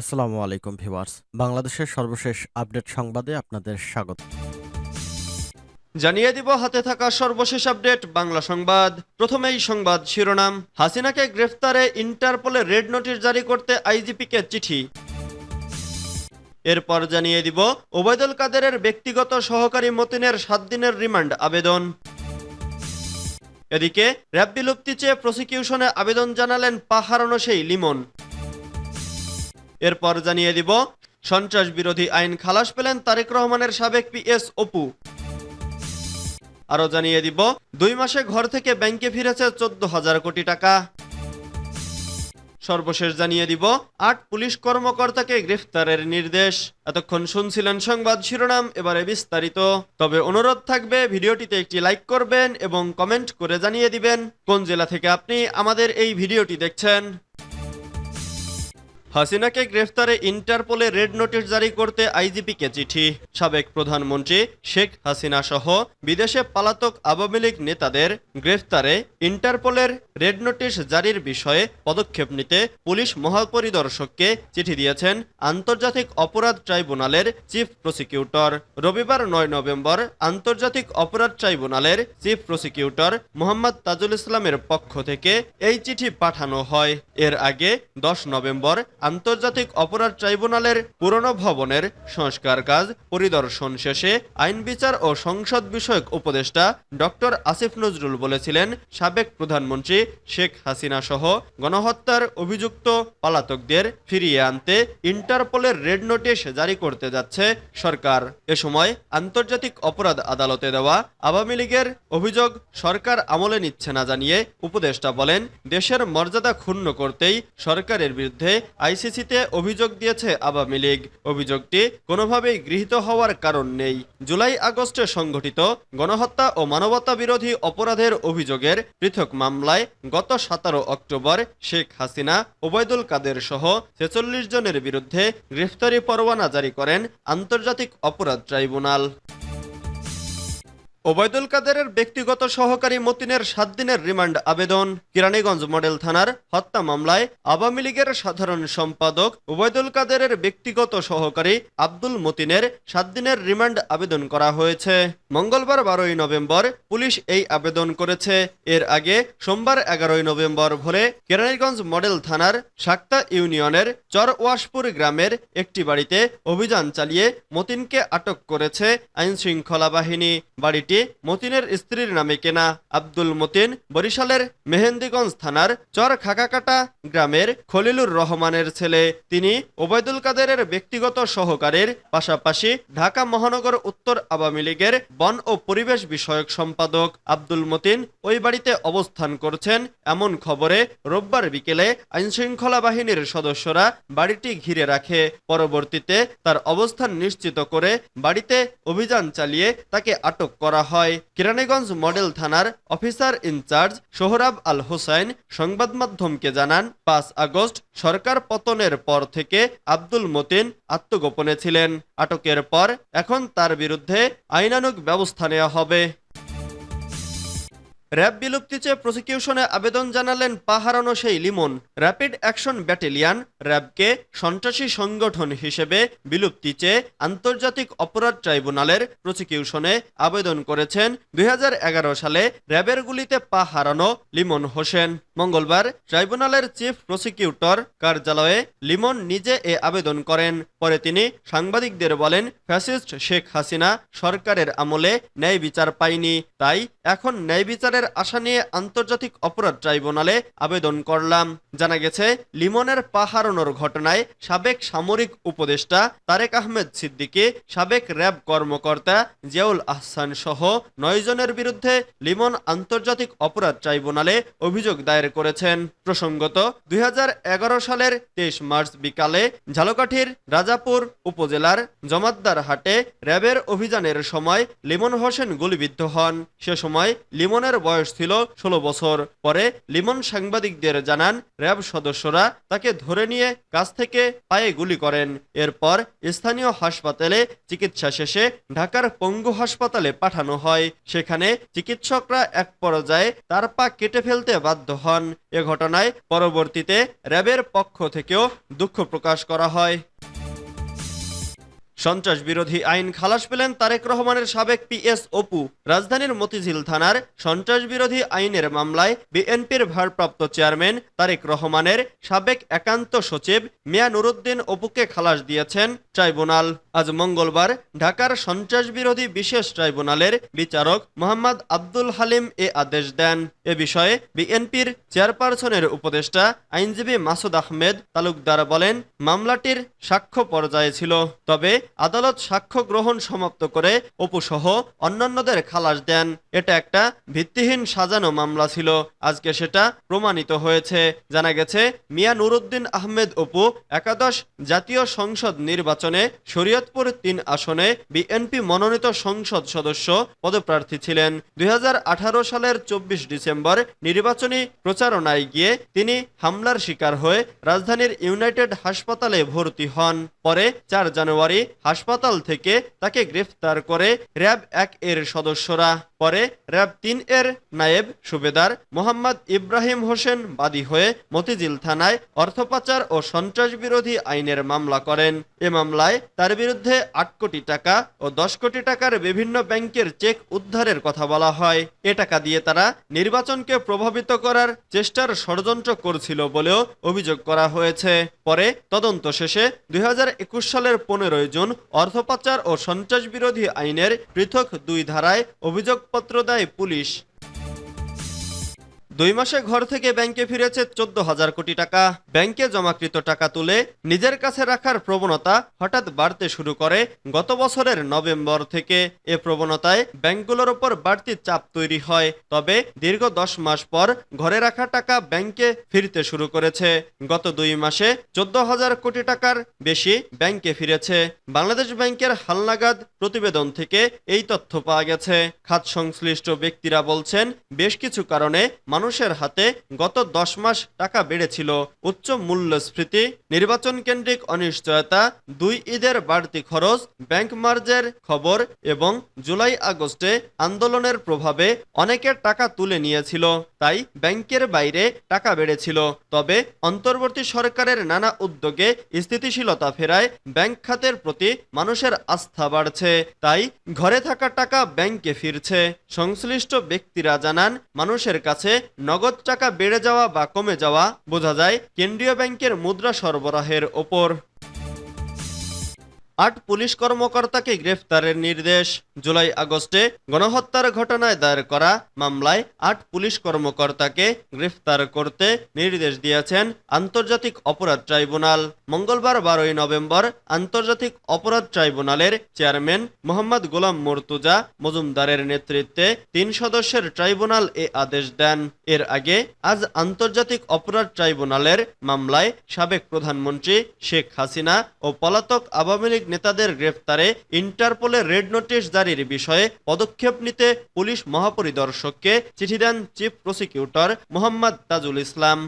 আসসালামু আলাইকুম ভিউয়ার্স। বাংলাদেশের সর্বশেষ আপডেট সংবাদে আপনাদের স্বাগত। জানিয়ে দিব, হাতে থাকা সর্বশেষ আপডেট, বাংলা সংবাদ। প্রথমেই সংবাদ শিরোনাম, হাসিনাকে গ্রেফতারে ইন্টারপোলে রেড নোটিশ জারি করতে আইজিপিকে চিঠি। এরপর জানিয়ে দিব, ওবায়দুল কাদেরের ব্যক্তিগত সহকারী মতিনের সাত দিনের রিমান্ড আবেদন। এদিকে, র্যাব বিলুপ্তি চেয়ে প্রসিকিউশনে আবেদন জানালেন পাহারানো সেই লিমন। এরপর জানিয়ে দিব সন্ত্রাস বিরোধী আইন খালাস পেলেন তারেক রহমানের সাবেক পিএস অপু। আরও জানিয়ে দিব, দুই মাসে ঘর থেকে ব্যাংকে ফিরেছে চোদ্দ হাজার কোটি টাকা। সর্বশেষ জানিয়ে দিব, আট পুলিশ কর্মকর্তাকে গ্রেফতারের নির্দেশ। এতক্ষণ শুনছিলেন সংবাদ শিরোনাম, এবারে বিস্তারিত। তবে অনুরোধ থাকবে, ভিডিওটিতে একটি লাইক করবেন এবং কমেন্ট করে জানিয়ে দিবেন, কোন জেলা থেকে আপনি আমাদের এই ভিডিওটি দেখছেন। হাসিনাকে গ্রেফতারে ইন্টারপোলে রেড নোটিশ জারি করতে আইজিপিকে চিঠি। সাবেক প্রধানমন্ত্রী শেখ হাসিনা সহ বিদেশে পলাতক আওয়ামী লীগ নেতাদের গ্রেফতারে ইন্টারপোলের রেড নোটিশ জারির বিষয়ে পদক্ষেপ নিতে পুলিশ মহাপরিদর্শককে চিঠি দিয়েছেন আন্তর্জাতিক অপরাধ ট্রাইব্যুনালের চিফ প্রসিকিউটর। রবিবার নয় নভেম্বর আন্তর্জাতিক অপরাধ ট্রাইব্যুনালের চিফ প্রসিকিউটর মোহাম্মদ তাজুল ইসলামের পক্ষ থেকে এই চিঠি পাঠানো হয়। এর আগে দশ নভেম্বর আন্তর্জাতিক অপরাধ ট্রাইব্যুনালের পুরনো ভবনের সংস্কার কাজ পরিদর্শন শেষে আইন বিচার ও সংসদ বিষয়ক উপদেষ্টা ডক্টর আসিফ নজরুল বলেছিলেন, সাবেক প্রধানমন্ত্রী শেখ হাসিনা সহ গণহত্যার অভিযুক্ত পলাতকদের ফিরিয়ে আনতে ইন্টারপোলের রেড নোটিশ জারি করতে যাচ্ছে সরকার। এ সময় আন্তর্জাতিক অপরাধ আদালতে দেওয়া আওয়ামী লীগের অভিযোগ সরকার আমলে নিচ্ছে না জানিয়ে উপদেষ্টা বলেন, দেশের মর্যাদা ক্ষুণ্ণ করতেই সরকারের বিরুদ্ধে আইসিসিতে অভিযোগ দিয়েছে আওয়ামী লীগ। অভিযোগটি কোনোভাবেই গৃহীত হওয়ার কারণ নেই। জুলাই আগস্টে সংঘটিত গণহত্যা ও মানবতা বিরোধী অপরাধের অভিযোগের পৃথক মামলায় গত সতেরো অক্টোবর শেখ হাসিনা, ওবায়দুল কাদের সহ ছেচল্লিশ জনের বিরুদ্ধে গ্রেফতারি পরোয়ানা জারি করেন আন্তর্জাতিক অপরাধ ট্রাইব্যুনাল। ওবায়দুল কাদেরের ব্যক্তিগত সহকারী মতিনের সাত দিনের রিমান্ড আবেদন। কিরানীগঞ্জ মডেল থানার হত্যা মামলায় আওয়ামী লীগের সাধারণ সম্পাদক ওবায়দুল কাদেরের ব্যক্তিগত সহকারী আব্দুল মতিনের সাত দিনের রিমান্ড আবেদন করা হয়েছে। মঙ্গলবার বারোই নভেম্বর পুলিশ এই আবেদন করেছে। এর আগে সোমবার এগারোই নভেম্বর ভোরে কেরানীগঞ্জ মডেল থানার সাক্তা ইউনিয়নের চরওয়াশপুর গ্রামের একটি বাড়িতে অভিযান চালিয়ে মতিনকে আটক করেছে আইনশৃঙ্খলা বাহিনী। বাড়িটি মতিনের স্ত্রীর নামে কেনা আব্দুল মতিন বরিশালের মেহেন্দিগঞ্জ থানার চর খাকাকাটা গ্রামের খলিলুর রহমানের ছেলে। তিনি ওবায়দুল কাদেরের ব্যক্তিগত সহকারের পাশাপাশি ঢাকা মহানগর উত্তর আওয়ামী লীগের বন ও পরিবেশ বিষয়ক সম্পাদক আব্দুল মতিন ওই বাড়িতে অবস্থান করছেন। এমন খবরে রোববার বিকেলে আইনশৃঙ্খলা বাহিনীর সদস্যরা বাড়িটি ঘিরে রাখে। পরবর্তীতে তার অবস্থান নিশ্চিত করে বাড়িতে অভিযান চালিয়ে তাকে আটক করা হয় কিরানীগঞ্জ মডেল থানার officer in charge Sohrab Al Hossain. সংবাদ মাধ্যমকে জানান, পাঁচ আগস্ট সরকার পতনের পর থেকে আব্দুল মতিন আত্মগোপনে ছিলেন। আটকের পর এখন তার বিরুদ্ধে আইনানুগ ব্যবস্থা নেওয়া হবে। র্যাব বিলুপ্তি চেয়ে প্রসিকিউশনে আবেদন জানালেন পাহারানো সেই লিমন। র্যাপিড অ্যাকশন ব্যাটেলিয়ান র্যাবকে সন্ত্রাসী সংগঠন হিসেবে বিলুপ্তি চেয়ে আন্তর্জাতিক অপরাধ ট্রাইব্যুনালের প্রসিকিউশনে আবেদন করেছেন দু হাজার এগারো সালে র্যাবের গুলিতে পা হারানো লিমন হোসেন। মঙ্গলবার ট্রাইব্যুনালের চিফ প্রসিকিউটর কার্যালয়ে লিমন নিজে এ আবেদন করেন। পরে তিনি সাংবাদিকদের বলেন, ফ্যাসিস্ট শেখ হাসিনা সরকারের আমলে ন্যায় বিচার পায়নি। তাই এখন ন্যায় বিচারের আশা নিয়ে আন্তর্জাতিক অপরাধ ট্রাইব্যুনালে আবেদন করলাম। জানা গেছে, লিমনের পা হারানোর ঘটনায় সাবেক সামরিক উপদেষ্টা তারেক আহমেদ সিদ্দিকী, সাবেক র্যাব কর্মকর্তা জিয়াউল আহসান সহ নয় জনের বিরুদ্ধে লিমন আন্তর্জাতিক অপরাধ ট্রাইব্যুনালে অভিযোগ দায়ের করেছেন। প্রসঙ্গত, দুই হাজার এগারো সালের তেইশ মার্চ বিকালে ঝালকাঠির রাজাপুর উপজেলার জমাদ্দার হাটে র্যাবের অভিযানের সময় লিমন হোসেন গুলিবিদ্ধ হন। সে সময় লিমনের বয়স বয়স ছিল ষোলো বছর। পরে লিমন সাংবাদিকদের জানান, র্যাব সদস্যরা তাকে ধরে নিয়ে কাছ থেকে পায়ে গুলি করেন। এরপর স্থানীয় হাসপাতালে চিকিৎসা শেষে ঢাকার পঙ্গু হাসপাতালে পাঠানো হয়। সেখানে চিকিৎসকরা এক পর্যায়ে তার পা কেটে ফেলতে বাধ্য হন। এ ঘটনায় পরবর্তীতে র্যাবের পক্ষ থেকেও দুঃখ প্রকাশ করা হয়। সন্ত্রাস বিরোধী আইন খালাস পেলেন তারেক রহমানের সাবেক পিএস অপু। রাজধানীর মতিঝিল থানার সন্ত্রাস বিরোধী আইনের মামলায় বিএনপির ভারপ্রাপ্ত চেয়ারম্যান তারেক রহমানের সাবেক একান্ত সচিব মিয়া নুরুদ্দিন অপুকে খালাস দিয়েছেন ট্রাইব্যুনাল। আজ মঙ্গলবার ঢাকার সন্ত্রাস বিরোধী বিশেষ ট্রাইব্যুনালের বিচারক মোহাম্মদ আব্দুল হালিম এ আদেশ দেন। এ বিষয়ে বিএনপির চেয়ারপারসনের উপদেষ্টা আইনজীবী মাসুদ আহমেদ তালুকদার বলেন, মামলাটির সাক্ষ্য পর্যায়ে ছিল। তবে আদালত সাক্ষ্য গ্রহণ সমাপ্ত করে অপুসহ অন্যান্যদের খালাস দেন। এটা একটা ভিত্তিহীন সাজানো মামলা ছিল। আজকে সেটা প্রমাণিত হয়েছে। জানা গেছে, মিয়া নুরুদ্দিন আহমেদ অপু একাদশ জাতীয় সংসদ নির্বাচনে শরীয়তপুর তিন আসনে বিএনপি মনোনীত সংসদ সদস্য পদপ্রার্থী ছিলেন। দুই হাজার আঠারো সালের চব্বিশ ডিসেম্বর নির্বাচনী প্রচারণায় গিয়ে তিনি হামলার শিকার হয়ে রাজধানীর ইউনাইটেড হাসপাতালে ভর্তি হন। পরে চার জানুয়ারি হাসপাতাল থেকে তাকে গ্রেফতার করে র্যাব এক এর সদস্যরা। পরে র্যাব তিন এর নায়েব সুবেদার মোহাম্মদ ইব্রাহিম হোসেন বাদী হয়ে মতিঝিল থানায় অর্থপাচার ও সন্ত্রাস বিরোধী আইনের মামলা করেন। এ মামলায় তার বিরুদ্ধে আট কোটি টাকা ও দশ কোটি টাকার বিভিন্ন ব্যাংকের চেক উদ্ধারের কথা বলা হয়। এ টাকা দিয়ে তারা নির্বাচনকে প্রভাবিত করার চেষ্টার ষড়যন্ত্র করছিল বলেও অভিযোগ করা হয়েছে। পরে তদন্ত শেষে দুই হাজার একুশ সালের পনেরোই জুন অর্থপাচার ও সন্ত্রাস বিরোধী আইনের পৃথক দুই ধারায় অভিযোগপত্র দেয় পুলিশ দুই মাসে ঘর থেকে ব্যাংকে ফিরেছে চোদ্দ হাজার কোটি টাকা। ব্যাংকে জমাকৃত টাকা তুলে নিজের কাছে রাখার প্রবণতা হঠাৎ বাড়তে শুরু করে গত বছরের নভেম্বর থেকে। এ প্রবণতায় ব্যাংকগুলোর ওপর বাড়তি চাপ তৈরি হয়। তবে দীর্ঘ দশ মাস পর ঘরে রাখা টাকা ব্যাংকে ফিরতে শুরু করেছে। গত দুই মাসে চোদ্দ হাজার কোটি টাকার বেশি ব্যাংকে ফিরেছে। বাংলাদেশ ব্যাংকের হালনাগাদ প্রতিবেদন থেকে এই তথ্য পাওয়া গেছে। খাত সংশ্লিষ্ট ব্যক্তিরা বলছেন, বেশ কিছু কারণে মানুষের হাতে গত দশ মাস টাকা বেড়েছিল। উচ্চ মূল্যস্ফীতি, নির্বাচন কেন্দ্রিক অনিশ্চয়তা, দুই ঈদের বাড়তি খরচ, ব্যাংক মার্জের খবর এবং জুলাই আগস্টে আন্দোলনের প্রভাবে অনেকের টাকা তুলে নিয়েছিল। তাই ব্যাংকের বাইরে টাকা বেড়েছিল। তবে অন্তর্বর্তী সরকারের নানা উদ্যোগে স্থিতিশীলতা ফেরায় ব্যাংক খাতের প্রতি মানুষের আস্থা বাড়ছে। তাই ঘরে থাকা টাকা ব্যাংকে ফিরছে। সংশ্লিষ্ট ব্যক্তিরা জানান, মানুষের কাছে নগদ টাকা বেড়ে যাওয়া বা কমে যাওয়া বোঝা যায় কেন্দ্রীয় ব্যাংকের মুদ্রা সরবরাহের ওপর। আট পুলিশ কর্মকর্তাকে গ্রেফতারের নির্দেশ। জুলাই আগস্টে গণহত্যার ঘটনায় দায়ের করা মামলায় আট পুলিশ কর্মকর্তাকে গ্রেফতার করতে নির্দেশ দিয়েছেন আন্তর্জাতিক অপরাধ ট্রাইব্যুনাল। মঙ্গলবার বারোই নভেম্বর আন্তর্জাতিক অপরাধ ট্রাইব্যুনালের চেয়ারম্যান মোহাম্মদ গোলাম মর্তুজা মজুমদারের নেতৃত্বে তিন সদস্যের ট্রাইব্যুনাল এ আদেশ দেন। এর আগে আজ আন্তর্জাতিক অপরাধ ট্রাইব্যুনালের মামলায় সাবেক প্রধানমন্ত্রী শেখ হাসিনা ও পলাতক আওয়ামী লীগ নেতাদের গ্রেফতারে ইন্টারপোলে রেড নোটিশ জারির বিষয়ে পদক্ষেপ নিতে পুলিশ মহাপরিদর্শককে চিঠি দেন চিফ প্রসিকিউটর মোহাম্মদ তাজুল ইসলাম।